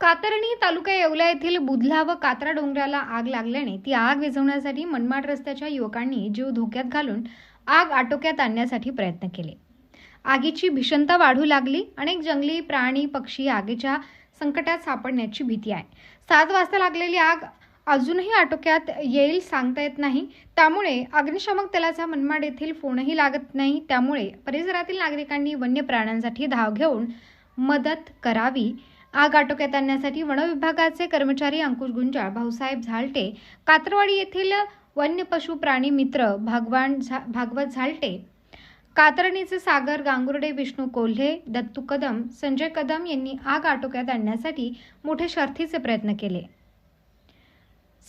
कातरणी तालुका येवला येथील बुधला व कात्रा डोंगराला आग लागल्याने ती आग विझवण्यासाठी मनमाड रस्त्याच्या युवकांनी जीव धोक्यात घालून आग आटोक्यात आणण्यासाठी प्रयत्न केले. आगीची भीषणता वाढू लागली. अनेक जंगली प्राणी पक्षी आगीच्या संकटात सापडण्याची भीती आहे. सात वाजता लागलेली आग अजूनही आटोक्यात येईल सांगता येत नाही. त्यामुळे अग्निशामक दलाचा मनमाड येथील फोनही लागत नाही. त्यामुळे परिसरातील नागरिकांनी वन्य प्राण्यांसाठी धाव घेऊन मदत करावी आग आटोक्यात आणण्यासाठी वन विभागाचे कर्मचारी अंकुश गुंजाळ भाऊसाहेब झालटे कात्रवाडी येथील वन्य पशु प्राणी मित्र भागवान झा भागवत झालटे कातरणीचे सागर गांगुर्डे विष्णू कोल्हे दत्तू कदम संजय कदम यांनी आग आटोक्यात आणण्यासाठी मोठे शर्थीचे प्रयत्न केले.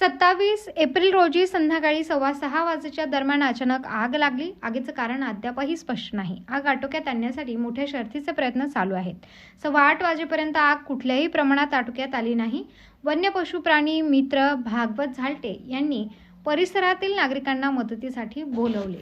सत्तावीस एप्रिल रोजी संध्याकाळी सव्वा सहा वाजेच्या दरम्यान अचानक आग लागली. आगीचं कारण अद्यापही स्पष्ट नाही. आग आटोक्यात आणण्यासाठी मोठ्या शर्थीचे प्रयत्न चालू आहेत. सव्वा आठ वाजेपर्यंत आग कुठल्याही प्रमाणात आटोक्यात आली नाही. वन्य पशु प्राणी मित्र भागवत झालटे यांनी परिसरातील नागरिकांना मदतीसाठी बोलवले.